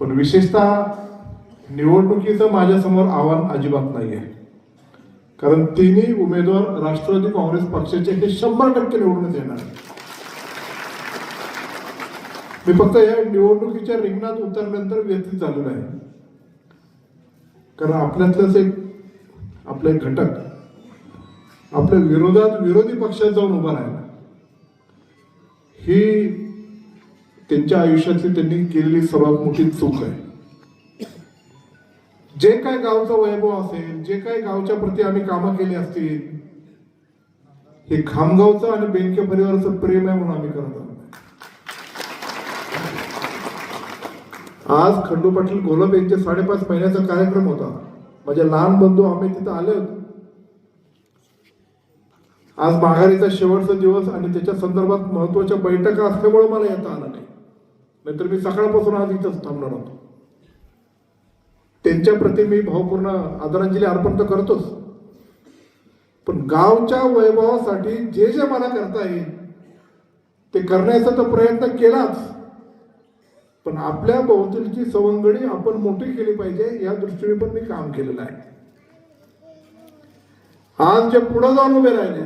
पण विशेषतः निवडणुकीचं माझ्यासमोर आव्हान अजिबात नाही आहे कारण तिन्ही उमेदवार राष्ट्रवादी काँग्रेस पक्षाचे हे शंभर टक्के निवडून येणार मी फक्त या निवडणुकीच्या रिंगणात उतरल्यानंतर व्यथित झालेलो आहे. कारण आपल्यातलंच एक आपले एक घटक आपल्या विरोधात विरोधी पक्षात जाऊन उभा राहिला. ही त्यांच्या आयुष्यातली त्यांनी केलेली सर्वात मोठी चूक आहे. जे काय गावचा वैभव असेल जे काही गावच्या प्रती आम्ही कामं केली असतील हे खामगावचं आणि बेनके परिवाराचं प्रेम आहे म्हणून आम्ही करत आहोत. आज खंडू पाटील घोलप यांच्या साडेपाच महिन्याचा कार्यक्रम होता. माझे लहान बंधू आम्ही तिथं आले होते. आज माघारीचा शेवटचा दिवस आणि त्याच्या संदर्भात महत्त्वाच्या बैठका असल्यामुळे मला येता आलं नाही. नाहीतर मी सकाळपासून आज इथंच थांबणार होतो. त्यांच्या प्रती मी भावपूर्ण आदरांजली अर्पण तर करतोच. पण गावच्या वैभवासाठी जे जे मला करता येईल ते करण्याचा तर प्रयत्न केलाच. पण आपल्या भोवतीची सवंगडी आपण मोठी केली पाहिजे या दृष्टीने पण मी काम केलेलं आहे. आज जे पुढे जाऊन उभे राहिले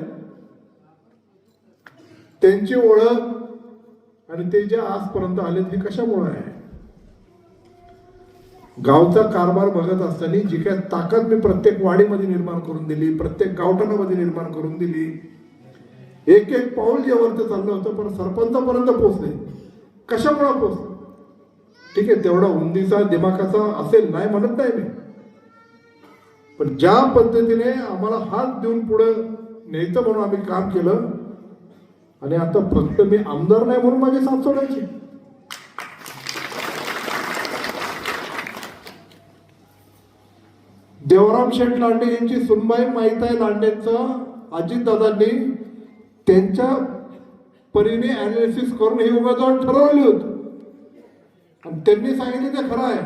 त्यांची ओळख आणि ते जे आजपर्यंत आले ते कशामुळे आहे? गावचा कारभार बघत असताना जी काय ताकद मी प्रत्येक वाडीमध्ये निर्माण करून दिली प्रत्येक गावठाणामध्ये निर्माण करून दिली. एक एक पाऊल जे वरती चाललं होतं पण सरपंचापर्यंत पोहोचले. कशामुळे पोहोचले? ठीक आहे तेवढा उंदीचा दिमाखाचा असेल नाही म्हणत नाही मी. पण ज्या पद्धतीने आम्हाला हात देऊन पुढे न्यायचं म्हणून आम्ही काम केलं आणि आता फक्त मी आमदार नाही म्हणून माझी साथ सोडायची. देवराम शेठ लांडे यांची सुनबाई आहे लांडेंचं अजितदादांनी त्यांच्या परीने अनालिसिस करून हे उमेदवार ठरवले होते. आणि त्यांनी सांगितले ते खरं आहे.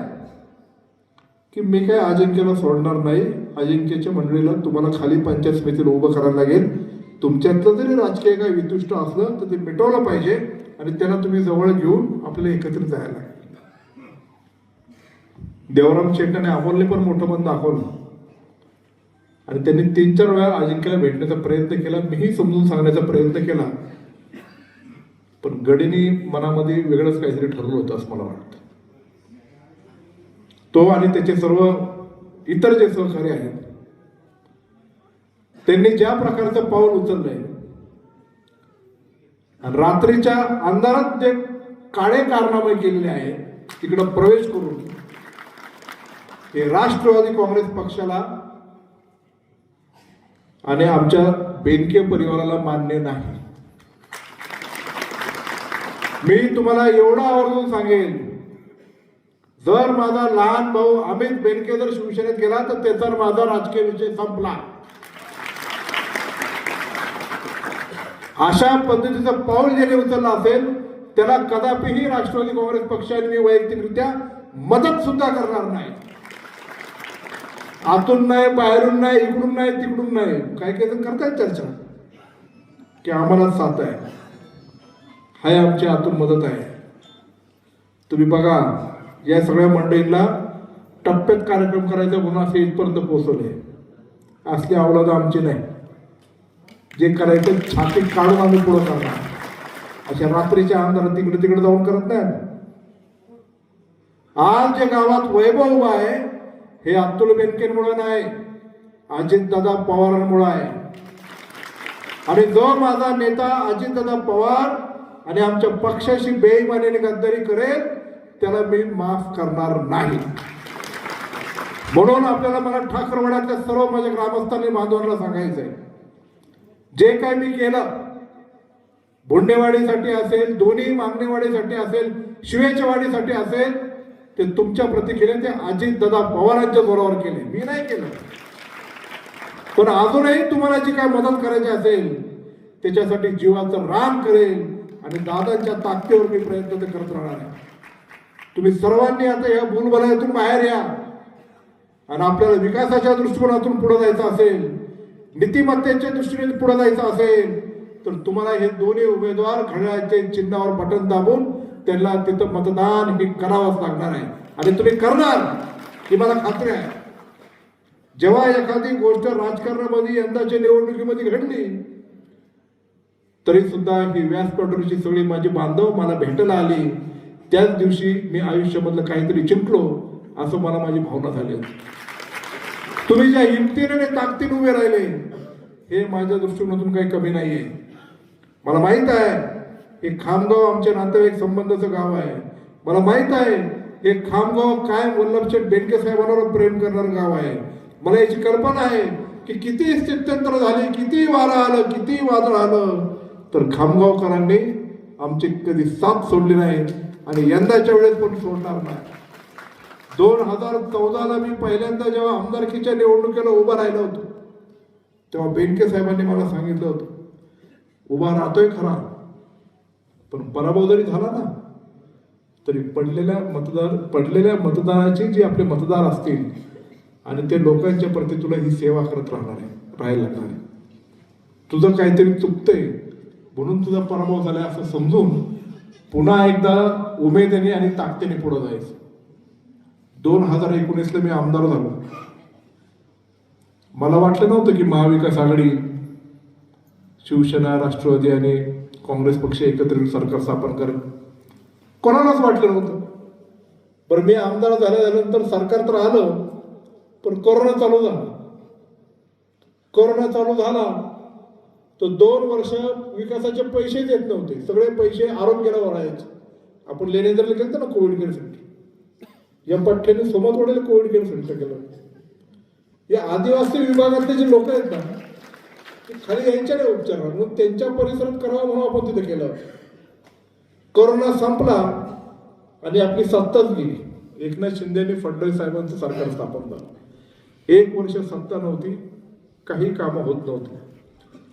की मी काय अजिंक्यला सोडणार नाही. अजिंक्यच्या मंडळीला तुम्हाला खाली पंचायत समितीला उभं करायला लागेल. तुमच्यातलं जरी राजकीय काय वितुष्ट असलं तर ते मिटवलं पाहिजे आणि त्याला तुम्ही जवळ घेऊन आपल्याला एकत्रित जायला देवराम शेट्टाने अमोलने पण मोठं मन दाखवलं. आणि त्यांनी तीन चार वेळा अजिंक्यला भेटण्याचा प्रयत्न केला. मीही समजून सांगण्याचा प्रयत्न केला. पण गडीनी मनामध्ये वेगळंच काहीतरी ठरलं होतं असं मला वाटतं. तो आणि त्याचे सर्व इतर जे सहकारी आहेत त्यांनी ज्या प्रकारचं पाऊल उचललंय आणि रात्रीच्या अंधारात जे काळे कारनामे केलेले आहेत तिकडं प्रवेश करून हे राष्ट्रवादी काँग्रेस पक्षाला आणि आमच्या बेनके परिवाराला मान्य नाही. मी तुम्हाला एवढं आवर्जून सांगेन जर माझा लहान भाऊ अमित बेनके जर शिवसेनेत गेला तर त्याचा माझा राजकीय विषय संपला. अशा पद्धतीचं पाऊल ज्याने उचललं असेल त्याला कदापिही राष्ट्रवादी काँग्रेस पक्षाने मी वैयक्तिकरित्या मदत सुद्धा करणार नाही. आतून नाही बाहेरून नाही इकडून नाही तिकडून नाही. काही काही जण करतायत चर्चा. की आम्हाला साथ आहे. हाय आमची आतून मदत आहे. तुम्ही बघा या सगळ्या मंडळींना टप्प्यात कार्यक्रम करायचा म्हणून असे इथपर्यंत पोहोचवले. असली अवलाद आमची नाही. जे करायचं छाती काढून आम्ही पुढं करणार. अशा रात्रीच्या अंधारात तिकडे तिकडे जाऊन करत नाही आज जे गावात वैभव उभा आहे हे अब्दुल बेनकेंमुळे नाही अजितदादा पवारांमुळे आहे. आणि जो माझा नेता अजितदादा पवार आणि आमच्या पक्षाशी बेईमानीने गद्दारी करेल त्याला मी माफ करणार नाही. म्हणून आपल्याला मला ठाकरवाड्यातल्या सर्व माझ्या ग्रामस्थांनी बांधवांना सांगायचं आहे जे काय मी केलं बोंडेवाडीसाठी असेल दोन्ही मागणेवाडीसाठी असेल शिवेच्या वाडीसाठी असेल ते तुमच्या प्रती केले ते अजित दादा पवारांच्या जोरावर केले. मी नाही केलं. पण अजूनही तुम्हाला जी काय मदत करायची असेल त्याच्यासाठी जीवाचं राम करेल आणि दादांच्या ताकदीवर मी प्रयत्न ते करत राहणार आहे. तुम्ही सर्वांनी आता या भूलभलायातून बाहेर या आणि आपल्याला विकासाच्या दृष्टिकोनातून पुढे जायचं असेल नीतिमत्तेच्या दृष्टीने पुढे जायचं असेल तर तुम्हाला हे दोन्ही उमेदवार घड्याळाचे चिन्हावर बटन दाबून त्यांना तिथं मतदान हे करावंच लागणार आहे. आणि तुम्ही करणार ही मला खात्री आहे. जेव्हा एखादी गोष्ट राजकारणामध्ये यंदाच्या निवडणुकीमध्ये घडली तरी सुद्धा ही व्यासपीठावरची सगळी माझी बांधव मला भेटायला आली. त्याच दिवशी मी आयुष्यामधलं काहीतरी जिंकलो असं मला माझी भावना झाली तुम्ही ज्या हिमतीने आणि ताकदीने उभे राहिले हे माझ्या दृष्टिकोनातून काही कमी नाहीये. मला माहीत आहे हे खामगाव आमच्या नातेवाईक संबंधाचं गाव आहे. मला माहीत आहे हे खामगाव काय वल्लभचे बेनके साहेबांवर प्रेम करणारं गाव आहे. मला याची कल्पना आहे की किती स्थित्यंतर झाले किती वारं आलं किती वादळ आलं. तर खामगावकरांनी आमची कधी साथ सोडली नाही आणि यंदाच्या वेळेस पण सोडणार नाही. दोन हजार चौदाला मी पहिल्यांदा जेव्हा आमदारकीच्या निवडणुकीला उभा राहिलो होतो तेव्हा बेनके साहेबांनी मला सांगितलं होतं उभा राहतोय खरा पण पराभव जरी झाला ना तरी पडलेल्या मतदार पडलेल्या मतदाराचे जे आपले मतदार असतील आणि ते लोकांच्या प्रति तुला ही सेवा करत राहणार आहे राहायला लागणार आहे. तुझं काहीतरी चुकतंय म्हणून तुझा पराभव झालाय असं समजून पुन्हा एकदा उमेदीने आणि ताकदीने पुढे जायचं. दोन हजार एकोणीसला मी आमदार झालो. मला वाटलं नव्हतं की महाविकास आघाडी शिवसेना राष्ट्रवादी आणि काँग्रेस पक्ष एकत्र सरकार स्थापन करेल. कोणालाच वाटलं नव्हतं. बरं मी आमदार झाल्यानंतर सरकार तर आलं पण कोरोना चालू झाला. कोरोना चालू झाला तर दोन वर्ष विकासाचे पैसे देत नव्हते. सगळे पैसे आरोग्याला वळायचे आपण लेनेंद्रला केलं ना कोविड केअरसाठी या पठ्ठ्याने वडील कोविड केअर सेंटर केलं या आदिवासी विभागातले जे लोक आहेत ना ते खाली यांच्याकडे उपचार मग त्यांच्या परिसरात करावा म्हणून आपण तिथे केलं कोरोना संपला आणि आपली सत्ताच गेली. एकनाथ शिंदेनी फडणवीस साहेबांचं सरकार स्थापन झालं. एक वर्ष सत्ता नव्हती काही कामं होत नव्हती.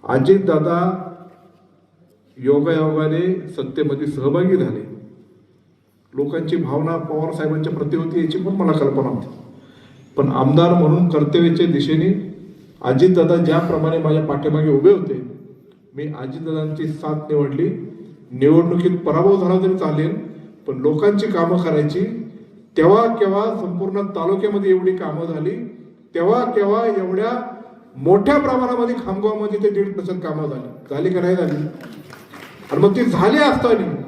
अजित दादा योगायोगाने सत्तेमध्ये सहभागी झाले. लोकांची भावना पवार साहेबांच्या प्रती होती याची पण मला कल्पना होती. पण आमदार म्हणून कर्तव्याच्या दिशेने अजितदादा ज्याप्रमाणे माझ्या पाठीमागे उभे होते मी अजितदादांची साथ निवडली. निवडणुकीत पराभव झाला तरी चालेल पण लोकांची कामं करायची. तेव्हा केव्हा संपूर्ण तालुक्यामध्ये एवढी कामं झाली तेव्हा केव्हा एवढ्या मोठ्या प्रमाणामध्ये खामगावमध्ये ते दीड पर्सेंट कामं झाली. झाली का नाही झाली? आणि मग ती झाली असताना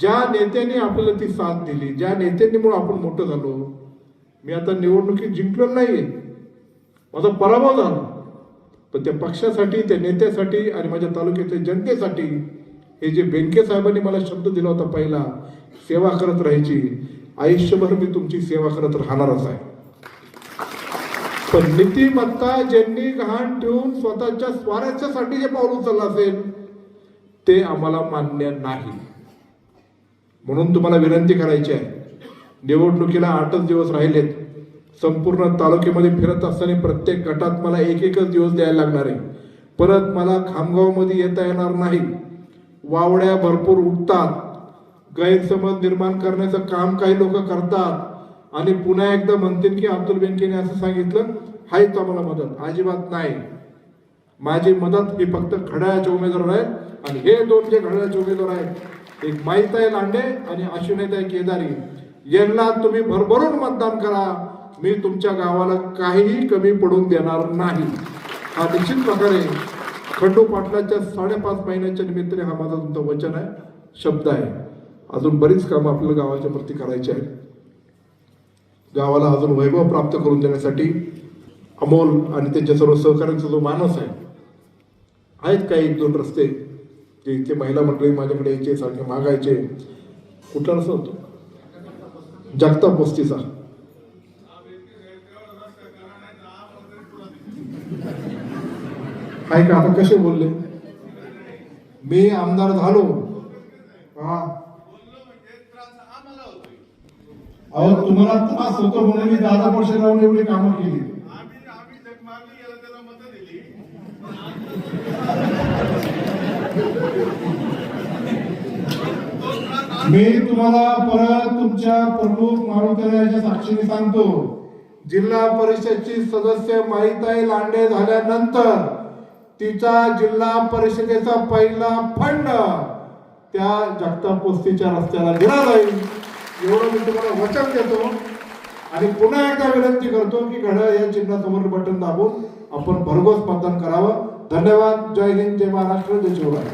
ज्या नेत्याने आपल्याला ती साथ दिली ज्या नेत्यांनीमुळे आपण मोठं झालो मी आता निवडणुकीत जिंकलो नाही माझा पराभव झाला. पण त्या पक्षासाठी त्या नेत्यासाठी आणि माझ्या तालुक्यातल्या जनतेसाठी हे जे बेनके साहेबांनी मला शब्द दिला होता पहिला सेवा करत राहायची. आयुष्यभर मी तुमची सेवा करत राहणारच आहे. पण नीतिमत्ता ज्यांनी गहाण ठेवून स्वतःच्या स्वारस्यासाठी जे पाऊल उचललं असेल ते आम्हाला मान्य नाही. म्हणून तुम्हाला विनंती करायची आहे. निवडणुकीला आठच दिवस राहिलेत. संपूर्ण तालुक्यामध्ये फिरत असताना प्रत्येक गटात मला एक एकच दिवस द्यायला लागणार आहे. परत मला खामगावमध्ये येता येणार नाही. वावड्या भरपूर उठतात. गैरसमज निर्माण करण्याचं काम काही लोक करतात. आणि पुन्हा एकदा म्हणतील की अब्दुल बेनकेने असं सांगितलं हायच आम्हाला मदत. अजिबात नाही. माझी मदत ही फक्त घड्याळाचे उमेदवार आहेत आणि हे दोन जे घड्याळाचे उमेदवार आहेत एक माईताई लांडे आणि अश्विनीताई केदारी यांना तुम्ही भरभरून मतदान करा. मी तुमच्या गावाला काहीही कमी पडून देणार नाही. हा निश्चित प्रकारे खंडू पाटलाच्या साडेपाच महिन्याच्या निमित्ताने हा माझा तुमचं वचन आहे शब्द आहे. अजून बरीच कामं आपल्याला गावाच्या प्रती करायची आहेत. गावाला अजून वैभव प्राप्त करून देण्यासाठी अमोल आणि त्यांच्या सर्व सहकार्यांचा जो मानस आहे आहेत काही एक दोन रस्ते. जे इथे महिला मंडळी माझ्याकडे यायचे सारखे मागायचे. कुठला रस्ता होतो? जगताप वस्तीचा. काय का आपण कसे बोलले? मी आमदार झालो. हा. अहो तुम्हाला त्रास होतो म्हणून मी दादा वर्ष लावून एवढी कामं केली आम्ही आम्ही जग मारली याला त्याला मतं दिली मी तुम्हाला परत तुमच्या प्रमुख महाविद्यालयाच्या साक्षीने सांगतो. जिल्हा परिषदची सदस्य माईताई लांडे झाल्यानंतर तिचा जिल्हा परिषदेचा पहिला फंड त्या जगताप वस्तीच्या रस्त्याला दिला जाईल. एवढं मी तुम्हाला वचन देतो. आणि पुन्हा एकदा विनंती करतो की घड्याळ या चिन्हासमोर बटन दाबून आपण भरघोस मतदान करावं. धन्यवाद. जय हिंद. जय महाराष्ट्र. जय शिवराय.